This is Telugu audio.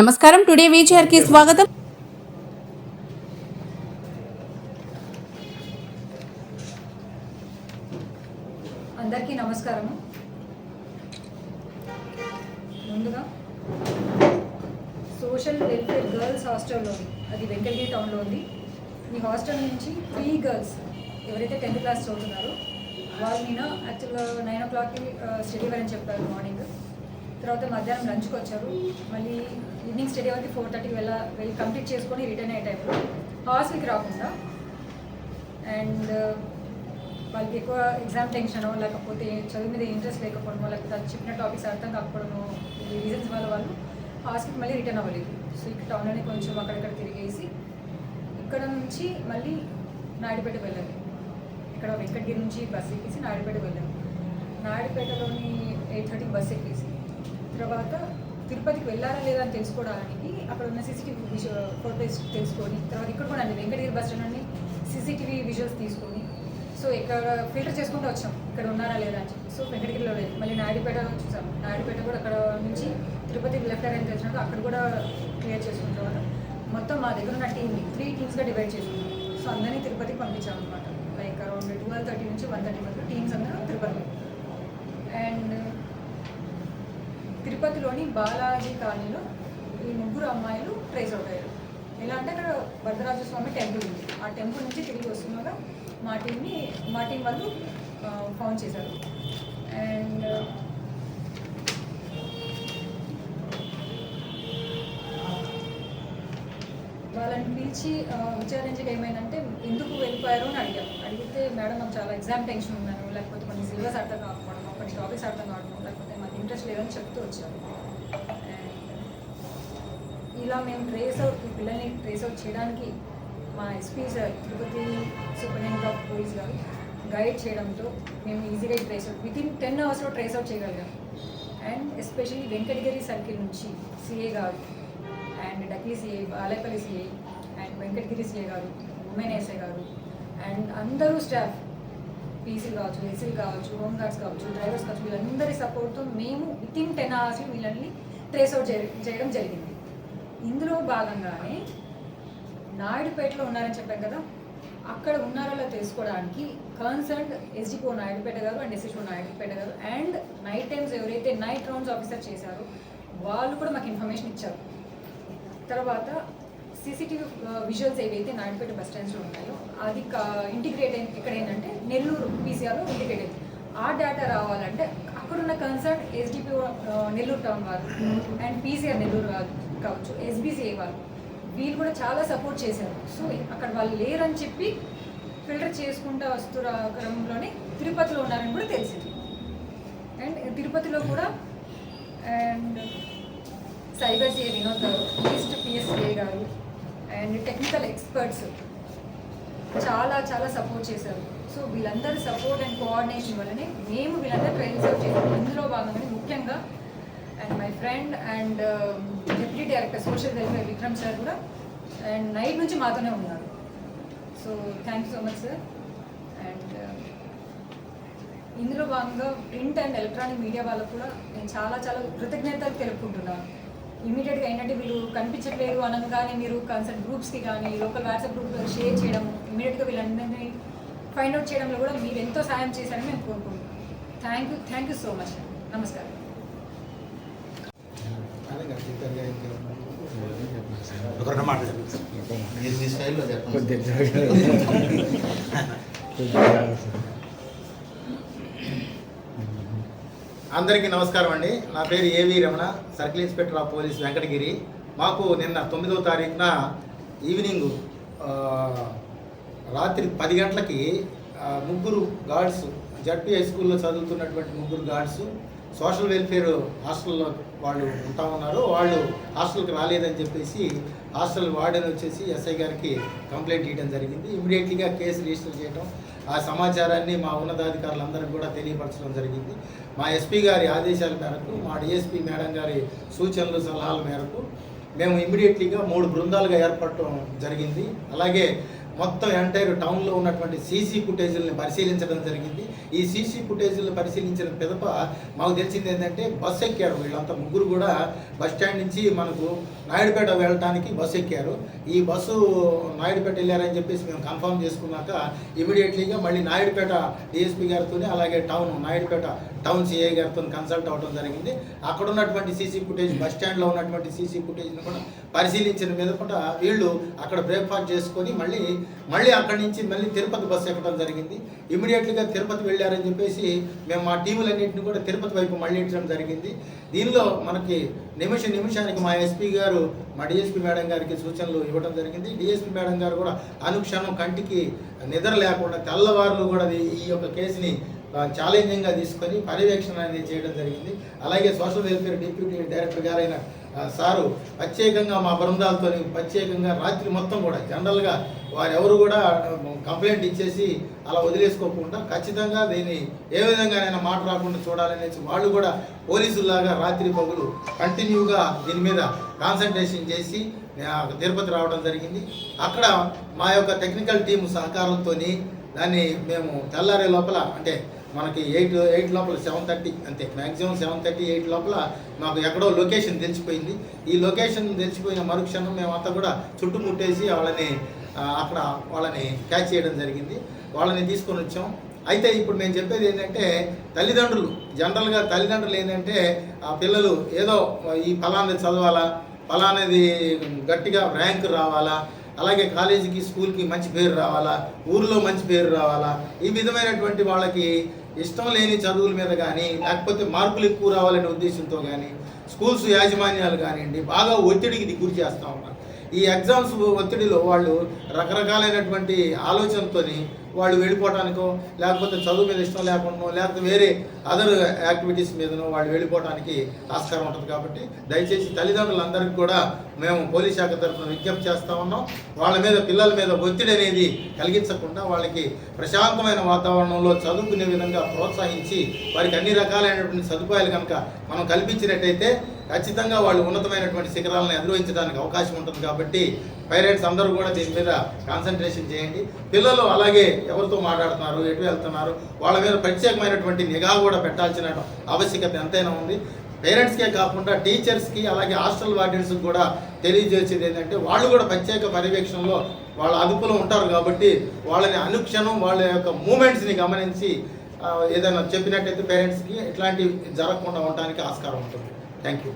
నమస్కారం. టుడే వీచర్కి స్వాగతం. అందరికీ నమస్కారము. ముందుగా సోషల్ వెల్ఫేర్ గర్ల్స్ హాస్టల్లో ఉంది. అది వెంకటగిరి టౌన్లో ఉంది. ఈ హాస్టల్ నుంచి త్రీ గర్ల్స్ ఎవరైతే టెన్త్ క్లాస్ చదువుతున్నారో వాళ్ళు నేను యాక్చువల్గా నైన్ ఓ క్లాక్కి స్టడీ అని చెప్పారు మార్నింగ్. తర్వాత మధ్యాహ్నం లంచ్కి వచ్చారు. మళ్ళీ ఈవినింగ్ స్టడీ వరకు ఫోర్ థర్టీకి వెళ్ళ వెళ్ళి కంప్లీట్ చేసుకొని రిటర్న్ అయ్యే టైంలో హాస్టల్కి రాకుండా అండ్ uh, వాళ్ళకి ఎక్కువ ఎగ్జామ్ టెన్షనో లేకపోతే చదువు మీద ఇంట్రెస్ట్ లేకపోవడమో లేకపోతే చెప్పిన టాపిక్స్ అర్థం కాకపోవడమో రీజన్స్ వల్ల వాళ్ళు హాస్టల్కి మళ్ళీ రిటర్న్ అవ్వలేదు. సో ఇక్కడ టౌన్లోనే కొంచెం అక్కడక్కడ తిరిగేసి ఇక్కడ నుంచి మళ్ళీ నాయుడుపేట వెళ్ళాలి. ఇక్కడ వెంకటగిరి నుంచి బస్సు ఎక్కేసి నాయుడుపేట వెళ్ళాను నాయుడుపేటలోని ఎయిట్ థర్టీకి బస్సు ఎక్కేసి తర్వాత తిరుపతికి వెళ్ళారా లేదా అని తెలుసుకోవడానికి అక్కడ ఉన్న సీసీటీవీ ఫోటోస్ తెలుసుకొని తర్వాత ఇక్కడ కూడా అండి వెంకటగిరి బస్ స్టాండ్ నుండి సీసీటీవీ విజువల్స్ తీసుకొని సో ఇక్కడ ఫిల్టర్ చేసుకుంటూ వచ్చాం ఇక్కడ ఉన్నారా లేదా అని చెప్పి. సో వెంకటగిరిలో లేదు మళ్ళీ నాయుడుపేట చూసాం నాయుడుపేట కూడా అక్కడ నుంచి తిరుపతికి లెఫ్ట్ అని తెలిసినాక అక్కడ కూడా క్లియర్ చేసుకున్న తర్వాత మొత్తం మా దగ్గర ఉన్న టీమ్ని త్రీ టీమ్స్గా డివైడ్ చేసుకున్నాం. సో అందరినీ తిరుపతికి పంపించాం అనమాట లైక్ అరౌండ్ ట్వెల్వ్ థర్టీ నుంచి వన్ థర్టీ వరకు టీమ్స్ అందరూ తిరుపతి అండ్ తిరుపతిలోని బాలాజీ కాలనీలో ఈ ముగ్గురు అమ్మాయిలు ట్రేస్ అవుట్ అయ్యారు ఎలా అంటే అక్కడ వరదరాజ స్వామి టెంపుల్ ఉంది. ఆ టెంపుల్ నుంచి తిరిగి వస్తుండగా మా టీంని మా టీం వాళ్ళు ఫౌండ్ చేశారు. అండ్ వాళ్ళని పిలిచి విచారించగా ఏమైందంటే ఎందుకు వెళ్ళిపోయారు అని అడిగాం. అడిగితే మేడం నాకు చాలా ఎగ్జామ్ టెన్షన్ ఉన్నాను లేకపోతే కొన్ని సిలబస్ అర్థం కాకపోవడం కొన్ని టాపిక్స్ అర్థం కావడం ఇంట్రెస్ట్ లేదని చెప్తూ వచ్చారు. ఇలా మేము ట్రేస్ అవుట్ ఈ పిల్లల్ని ట్రేస్ అవుట్ చేయడానికి మా SP sir Tirupati superintendent of police గారు గైడ్ చేయడంతో మేము ఈజీగా trace out within ten అవర్స్లో ట్రేస్ అవుట్ చేయగలిగాం. అండ్ ఎస్పెషల్లీ వెంకటగిరి సర్కిల్ నుంచి సిఏ గారు and Dakkili CI Balepalli CI and Venkatagiri CI గారు ఉమెన్ ఎస్ఏ గారు అండ్ అందరూ స్టాఫ్ పీసీలు కావచ్చు ఎస్సీలు కావచ్చు హోమ్ గార్డ్స్ కావచ్చు డ్రైవర్స్ కావచ్చు వీళ్ళందరి సపోర్ట్తో మేము విత్ ఇన్ టెన్ అవర్స్ వీళ్ళని ట్రేస్ అవుట్ చేయడం జరిగింది. ఇందులో భాగంగానే నాయుడుపేటలో ఉన్నారని చెప్పాం కదా అక్కడ ఉన్నారో తెలుసుకోవడానికి కన్సర్న్ ఎస్డిపో నాయుడుపేట గారు అండ్ ఎస్ఎస్ఓ నాయుడుపేట గారు అండ్ నైట్ టైమ్స్ ఎవరైతే నైట్ రౌండ్స్ ఆఫీసర్ చేశారో వాళ్ళు కూడా మాకు ఇన్ఫర్మేషన్ ఇచ్చారు. తర్వాత సీసీటీవీ విజువల్స్ ఏవైతే నాయుడుపేట బస్ స్టాండ్స్లో ఉన్నాయో అది ఇంటిగ్రేట్ అయింది ఎక్కడైందంటే ఏంటంటే నెల్లూరు పీసీఆర్లో ఇంటిగ్రేట్ అయింది. ఆ డేటా రావాలంటే అక్కడున్న కన్సర్న్ ఎస్డిపి నెల్లూరు టౌన్ వారు అండ్ పీసీఆర్ నెల్లూరు కావచ్చు ఎస్బీసీఏ వాళ్ళు వీళ్ళు కూడా చాలా సపోర్ట్ చేశారు. సో అక్కడ వాళ్ళు లేరని చెప్పి ఫిల్టర్ చేసుకుంటూ వస్తున్న క్రమంలోనే తిరుపతిలో ఉన్నారని కూడా తెలిసింది. అండ్ తిరుపతిలో కూడా అండ్ సైబర్ సిఏ వినోద్ గారు ఈస్ట్ అండ్ టెక్నికల్ ఎక్స్పర్ట్స్ చాలా చాలా సపోర్ట్ చేశారు. సో వీళ్ళందరి సపోర్ట్ అండ్ కోఆర్డినేషన్ వల్లనే మేము వీళ్ళందరూ ట్రైన్ సర్వ్ చేసాం ఇందులో భాగంగానే ముఖ్యంగా and my friend and deputy director social welfare Vikram sir కూడా అండ్ నైట్ నుంచి మాతోనే ఉన్నారు. So thank you so much sir and ఇందులో భాగంగా ప్రింట్ అండ్ ఎలక్ట్రానిక్ మీడియా వాళ్ళకు కూడా నేను చాలా చాలా కృతజ్ఞతలు తెలుపుకుంటున్నాను. ఇమీడియట్గా ఏంటంటే వీళ్ళు కనిపించట్లేదు అనగానే మీరు కన్సర్ట్ గ్రూప్స్కి కానీ లోకల్ వాట్సాప్ గ్రూప్లో షేర్ చేయడం ఇమీడియట్గా వీళ్ళందరినీ ఫైండ్ అవుట్ చేయడంలో కూడా మీరు ఎంతో సాయం చేశారని మేము కోరుకుంటున్నాం. Thank you thank you so much. నమస్కారం. మీ స్టైల్లో చెప్పండి అందరికీ నమస్కారం అండి. నా పేరు AV Ramana circle inspector of police Venkatagiri. మాకు నిన్న తొమ్మిదవ తారీఖున ఈవినింగ్ రాత్రి పది గంటలకి ముగ్గురు గార్డ్స్ జడ్పీ హై స్కూల్లో చదువుతున్నటువంటి ముగ్గురు గార్డ్స్ సోషల్ వెల్ఫేర్ హాస్టల్లో వాళ్ళు ఉంటా ఉన్నారు. వాళ్ళు హాస్టల్కి రాలేదని చెప్పేసి హాస్టల్ వార్డెన్ వచ్చేసి ఎస్ఐ గారికి కంప్లైంట్ ఇవ్వడం జరిగింది. ఇమీడియట్లీగా కేసు రిజిస్టర్ చేయడం ఆ సమాచారాన్ని మా ఉన్నతాధికారులందరికీ కూడా తెలియపరచడం జరిగింది. మా ఎస్పీ గారి ఆదేశాల మేరకు మా డిఎస్పీ మేడం గారి సూచనలు సలహాల మేరకు మేము ఇమీడియట్లీగా మూడు బృందాలుగా ఏర్పడటం జరిగింది. అలాగే మొత్తం ఎంటైర్ టౌన్లో ఉన్నటువంటి సీసీ ఫుటేజీలను పరిశీలించడం జరిగింది. ఈ సీసీ ఫుటేజీలను పరిశీలించిన పిదప మాకు తెలిసింది ఏంటంటే బస్సు ఎక్కారు. వీళ్ళంతా ముగ్గురు కూడా బస్ స్టాండ్ నుంచి మనకు నాయుడుపేట వెళ్ళడానికి బస్సు ఎక్కారు. ఈ బస్సు నాయుడుపేట వెళ్ళారని చెప్పేసి మేము కన్ఫర్మ్ చేసుకున్నాక ఇమీడియట్లీగా మళ్ళీ నాయుడుపేట డిఎస్పీ గారితో అలాగే టౌన్ నాయుడుపేట టౌన్ సిఐ గారితో కన్సల్ట్ అవ్వడం జరిగింది. అక్కడ ఉన్నటువంటి సీసీ ఫుటేజ్ బస్ స్టాండ్లో ఉన్నటువంటి సీసీ ఫుటేజ్ని కూడా పరిశీలించిన మీద కూడా వీళ్ళు అక్కడ బ్రేక్ఫాస్ట్ చేసుకొని మళ్ళీ మళ్ళీ అక్కడి నుంచి మళ్ళీ తిరుపతి బస్సు ఎక్కడం జరిగింది. ఇమీడియట్లీగా తిరుపతి వెళ్ళారని చెప్పేసి మేము మా టీములన్నింటిని కూడా తిరుపతి వైపు మళ్ళించడం జరిగింది. దీనిలో మనకి నిమిష నిమిషానికి మా ఎస్పీ గారు మా డిఎస్పీ మేడం గారికి సూచనలు ఇవ్వడం జరిగింది. డిఎస్పీ మేడం గారు కూడా అనుక్షణం కంటికి నిద్ర లేకుండా తెల్లవారులు కూడా ఈ- ఈ యొక్క కేసుని ఛాలెంజింగ్గా తీసుకొని పర్యవేక్షణ అనేది చేయడం జరిగింది. అలాగే సోషల్ వెల్ఫేర్ డిప్యూటీ డైరెక్టర్ గారైన సారు ప్రత్యేకంగా మా బృందాలతో ప్రత్యేకంగా రాత్రి మొత్తం కూడా జనరల్గా వారెవరు కూడా కంప్లైంట్ ఇచ్చేసి అలా వదిలేసుకోకుండా ఖచ్చితంగా దీన్ని ఏ విధంగానైనా మాట రాకుండా చూడాలనేసి వాళ్ళు కూడా పోలీసులాగా రాత్రి పగులు కంటిన్యూగా దీని మీద కాన్సన్ట్రేషన్ చేసి ఆ, తిరుపతి రావడం జరిగింది. అక్కడ మా యొక్క టెక్నికల్ టీం సహకారంతో దాన్ని మేము తెల్లారే లోపల అంటే మనకి ఎయిట్ ఎయిట్ లోపల సెవెన్ థర్టీ అంతే. మ్యాక్సిమం సెవెన్ థర్టీ ఎయిట్ లోపల మాకు ఎక్కడో లొకేషన్ తెలిసిపోయింది. ఈ లొకేషన్ తెలిసిపోయిన మరుక్షణం మేమంతా కూడా చుట్టుముట్టేసి వాళ్ళని అక్కడ వాళ్ళని క్యాచ్ చేయడం జరిగింది. వాళ్ళని తీసుకొని వచ్చాం. అయితే ఇప్పుడు నేను చెప్పేది ఏంటంటే తల్లిదండ్రులు జనరల్గా తల్లిదండ్రులు ఏంటంటే ఆ పిల్లలు ఏదో ఈ ఫలానది చదవాలా ఫలానది గట్టిగా ర్యాంక్ రావాలా అలాగే కాలేజీకి స్కూల్కి మంచి పేరు రావాలా ఊర్లో మంచి పేరు రావాలా ఈ విధమైనటువంటి వాళ్ళకి ఇష్టం లేని చదువుల మీద కానీ లేకపోతే మార్కులు ఎక్కువ రావాలనే ఉద్దేశంతో కానీ స్కూల్స్ యాజమాన్యాలు కానివ్వండి బాగా ఒత్తిడికి గురి చేస్తూ ఉన్నారు. ఈ ఎగ్జామ్స్ ఒత్తిడిలో వాళ్ళు రకరకాలైనటువంటి ఆలోచనతోని వాళ్ళు వెళ్ళిపోవటానికో లేకపోతే చదువు మీద ఇష్టం లేకుండా లేకపోతే వేరే అదర్ యాక్టివిటీస్ మీదనో వాళ్ళు వెళ్ళిపోవడానికి ఆస్కారం ఉంటుంది కాబట్టి దయచేసి తల్లిదండ్రులందరికీ కూడా మేము పోలీస్ శాఖ తరఫున విజ్ఞప్తి చేస్తూ ఉన్నాం. వాళ్ళ మీద పిల్లల మీద ఒత్తిడి అనేది కలిగించకుండా వాళ్ళకి ప్రశాంతమైన వాతావరణంలో చదువుకునే విధంగా ప్రోత్సహించి వారికి అన్ని రకాలైనటువంటి సదుపాయాలు కనుక మనం కల్పించినట్టయితే ఖచ్చితంగా వాళ్ళు ఉన్నతమైనటువంటి శిఖరాలను అధిరోహించడానికి అవకాశం ఉంటుంది కాబట్టి పేరెంట్స్ అందరూ కూడా దీని మీద కాన్సన్ట్రేషన్ చేయండి. పిల్లలు అలాగే ఎవరితో మాట్లాడుతున్నారు ఎటు వెళ్తున్నారు వాళ్ళ మీద ప్రత్యేకమైనటువంటి నిఘా కూడా పెట్టాల్సిన ఆవశ్యకత ఎంతైనా ఉంది. పేరెంట్స్కే కాకుండా టీచర్స్కి అలాగే హాస్టల్ వార్డెన్స్కి కూడా తెలియజేసేది ఏంటంటే వాళ్ళు కూడా ప్రత్యేక పర్యవేక్షణలో వాళ్ళ అదుపులో ఉంటారు కాబట్టి వాళ్ళని అనుక్షణం వాళ్ళ యొక్క మూమెంట్స్ని గమనించి ఏదైనా చెప్పినట్టయితే పేరెంట్స్కి ఇట్లాంటివి జరగకుండా ఉండడానికి ఆస్కారం ఉంటుంది. Thank you